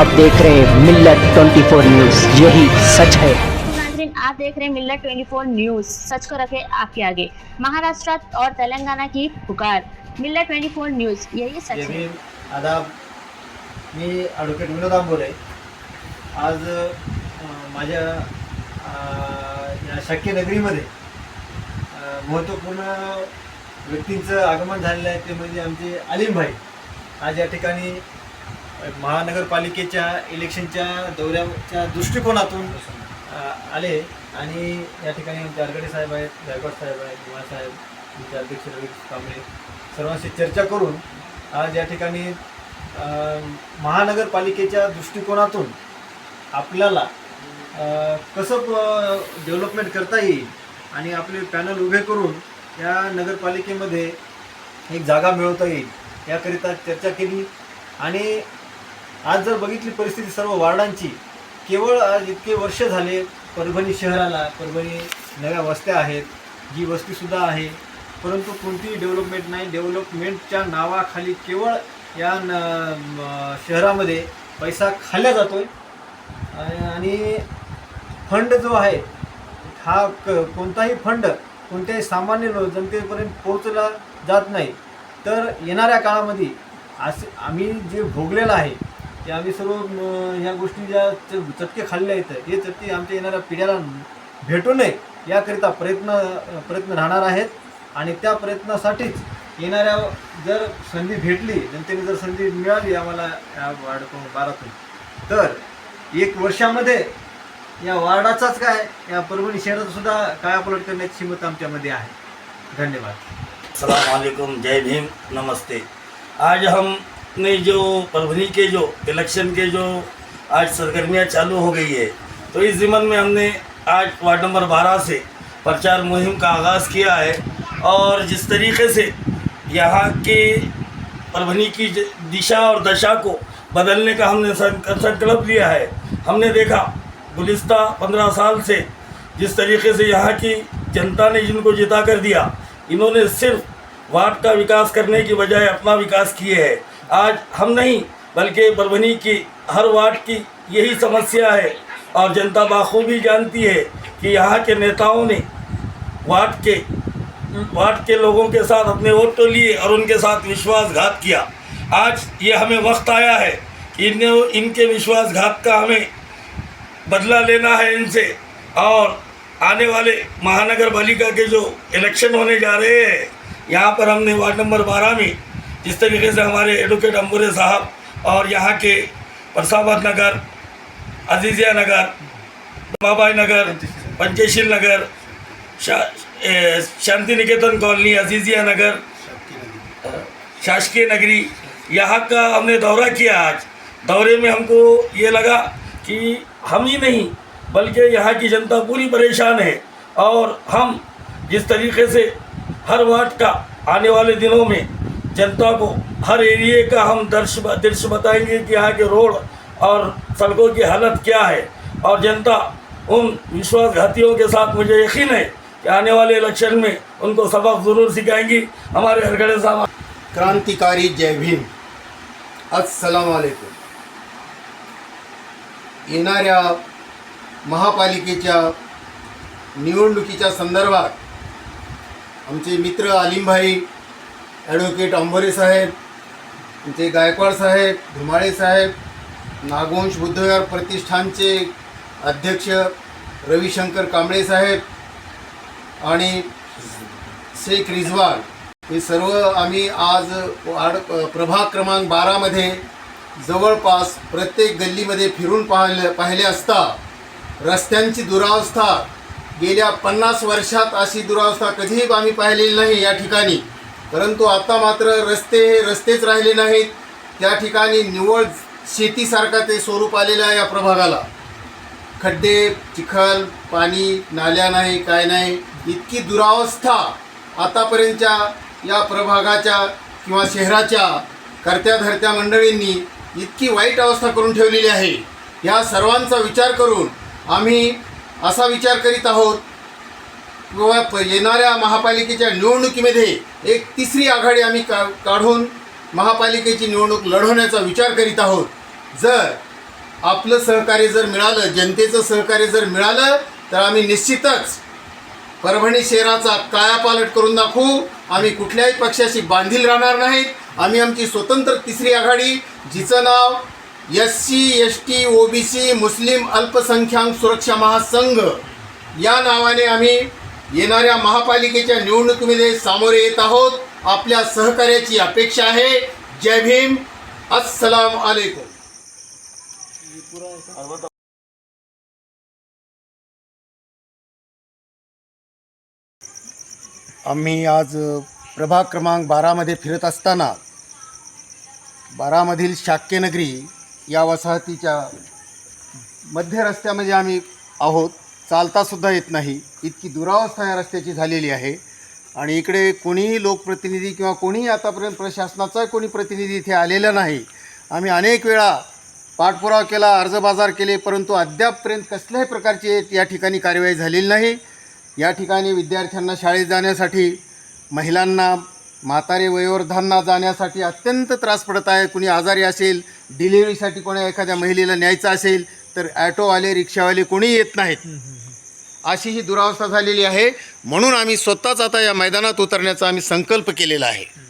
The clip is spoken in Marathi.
आप देख रहे हैं मिल्लत 24 न्यूज। यही सच है। नाजरीन आप देख रहे हैं मिल्लत 24 न्यूज। सच को रखे आपके आगे। महाराष्ट्र और तेलंगाना की पुकार। मिल्लत 24 न्यूज यही सच है। आदाब मी ॲडव्होकेट विनोद आंबोरे. आज अं, माझ्या अं, या शक्य नगरीमध्ये अं, महत्त्वपूर्ण व्यक्तींचं आगमन झालेलं आहे ते म्हणजे आमचे अलीमभाई आज या ठिकाणी महानगरपालिकेच्या इलेक्शनच्या दौऱ्याच्या दृष्टिकोनातून आले. आणि या ठिकाणी जारगडे साहेब आहेत गायकवाड साहेब आहेत कुमार साहेब तुमचे अध्यक्ष रवी कांबळे सर्वांशी चर्चा करून आज या ठिकाणी महानगरपालिकेच्या दृष्टिकोनातून आपल्याला कसं डेव्हलपमेंट करता येईल आणि आपले पॅनल उभे करून या नगरपालिकेमध्ये एक जागा मिळवता येईल याकरिता चर्चा केली. आणि आज जर बघितली परिस्थिती सर्व वार्डांची केवळ आज इतके वर्ष झाले परभणी शहराला परभणी नव्या वस्त्या आहेत जी वस्तीसुद्धा आहे परंतु कोणतीही डेव्हलपमेंट नाही. डेव्हलपमेंटच्या नावाखाली केवळ या न शहरामध्ये पैसा खाल्ला जातो आहे आणि फंड जो आहे हा क कोणताही फंड कोणत्याही सामान्य लो जनतेपर्यंत पोहोचला जात नाही. तर येणाऱ्या काळामध्ये असे आम्ही जे भोगलेलं आहे की आम्ही सर्व ह्या गोष्टी ज्या च- चटके खाल्ले आहेत हे चटके आमच्या येणाऱ्या पिढ्याला भेटू नये याकरिता प्रयत्न प्रयत्न राहणार आहेत. आणि त्या प्रयत्नासाठीच येणाऱ्या जर संधी भेटली जनतेने जर संधी मिळाली आम्हाला या वार्ड बारातून तर एक वर्षामध्ये या वार्डाचाच काय या परभणी शहराचा सुद्धा कायापलट करण्याची क्षमता आमच्यामध्ये आहे. धन्यवाद. सलाम वालेकुम जय भीम नमस्ते. आज हम हमने जो परभनी के जो इलेक्शन के जो आज सरगर्मियाँ चालू हो गई है तो इस ज़िमन में हमने आज वार्ड नंबर 12 से प्रचार मुहिम का आगाज़ किया है और जिस तरीके से यहाँ के परभनी की दिशा और दशा को बदलने का हमने संकल्प लिया है, हमने देखा गुलिस्ता पंद्रह साल से जिस तरीके से यहाँ की जनता ने जिनको जिता कर दिया, इन्होंने सिर्फ़ वार्ड का विकास करने की बजाय अपना विकास किए है। आज हम नहीं, बल्कि परभनी की, हर वार्ड की यही समस्या है। और जनता बाखूबी जानती है कि यहाँ के नेताओं ने वार्ड के वार्ड के लोगों के साथ अपने वोट तो लिए और उनके साथ विश्वासघात किया। आज ये हमें वक्त आया है कि इन्हें इनके विश्वासघात का हमें बदला लेना है इनसे। और आने वाले महानगर पालिका के जो इलेक्शन होने जा रहे हैं, यहाँ पर हमने वार्ड नंबर बारह में जिस तरीके से हमारे एडवोकेट अम्बुरे साहब और यहाँ के परसाबाद नगर, अजीजिया नगर, बाबाई नगर, पंचशील नगर, शा शांति निकेतन कॉलोनी, अजीजिया नगर, शासकीय नगरी, यहाँ का हमने दौरा किया आज। दौरे में हमको ये लगा कि हम ही नहीं, बल्कि यहाँ की जनता पूरी परेशान है और हम जिस तरीके से हर वार्ड का आने वाले दिनों में जनता को हर एरिए का हम दृश्य दृश्य बताएंगे कि यहाँ के रोड और सड़कों की हालत क्या है। और जनता उन विश्वासघातियों के साथ मुझे यकीन है कि आने वाले इलेक्शन में उनको सबक ज़रूर सिखाएंगी। हमारे हरगड़े साहब। क्रांतिकारी जय भीम। अस्सलाम येणाऱ्या महापालिकेच्या निवडणुकीच्या संदर्भात आमचे मित्र आलिमभाई ॲडव्होकेट अंबोरे साहेब ते गायकवाड साहेब धुमाळे साहेब नागवंश बुद्धविहार प्रतिष्ठानचे अध्यक्ष रविशंकर कांबळे साहेब आणि शेख रिझवान हे सर्व आम्ही आज वार्ड प्रभाग क्रमांक बारामध्ये जवळपास प्रत्येक गल्लीमध्ये फिरून पाहिले पाहिले असता रस्त्यांची दुरावस्था गेल्या पन्नास वर्षात अशी दुरावस्था कधीही आम्ही पाहिलेली नाही या ठिकाणी. परंतु आता मात्र रस्ते हे रस्तेच राहिले नाहीत. त्या ठिकाणी निवळ शेतीसारखा ते स्वरूप आलेलं आहे या प्रभागाला. खड्डे चिखल पाणी नाल्या नाही काय नाही इतकी दुरावस्था आतापर्यंतच्या या प्रभागाच्या किंवा शहराच्या करत्या धरत्या मंडळींनी इतकी वाईट अवस्था करून ठेवलेली आहे. या सर्वांचा विचार करून आम्ही असा विचार करीत आहोत किंवा प येणाऱ्या महापालिकेच्या निवडणुकीमध्ये एक तिसरी आघाडी आम्ही का काढून महापालिकेची निवडणूक लढवण्याचा विचार करीत आहोत. जर आपलं सहकार्य जर मिळालं जनतेचं सहकार्य जर मिळालं तर आम्ही निश्चितच परभणी शहराचा कायापालट करून दाखवू. आम्ही कुठल्याही पक्षाशी बांधील राहणार नाहीत. आम्ही आमची स्वतंत्र तिसरी आघाडी जिचं नाव S C S T O B C मुस्लिम अल्पसंख्याक सुरक्षा महासंघ या नावाने आम्ही येणाऱ्या महापालिकेच्या निवडणुकीमध्ये सामोरे येत आहोत. आपल्या सहकार्याची अपेक्षा आहे. जय भीम. अस्सलाम वालेकुम आम्ही आज प्रभाग क्रमांक बारामध्ये फिरत असताना बारामधील शाक्यनगरी या वसाहतीच्या मध्य रस्त्यामध्ये आम्ही आहोत. चालतासुद्धा येत नाही. इतकी दुरावस्था या रस्त्याची झालेली आहे. आणि इकडे कोणीही लोकप्रतिनिधी किंवा कोणीही आतापर्यंत प्रशासनाचा कोणी प्रतिनिधी इथे आलेला नाही. आम्ही अनेक वेळा पाठपुरावा केला अर्ज बाजार केले परंतु अद्यापपर्यंत कसल्याही प्रकारची या ठिकाणी कार्यवाही झालेली नाही. या ठिकाणी विद्यार्थ्यांना शाळेत जाण्यासाठी महिलांना म्हातारे वयोवृद्धांना जाण्यासाठी अत्यंत त्रास पडत आहे. कुणी आजारी असेल डिलिव्हरीसाठी कोणी एखाद्या महिलेला न्यायचं असेल तर ॲटोवाले रिक्षावाले कोणी येत नाहीत. अशी ही दुरावस्था झालेली आहे. म्हणून आम्ही स्वतःच आता या मैदानात उतरण्याचा आम्ही संकल्प केलेला आहे.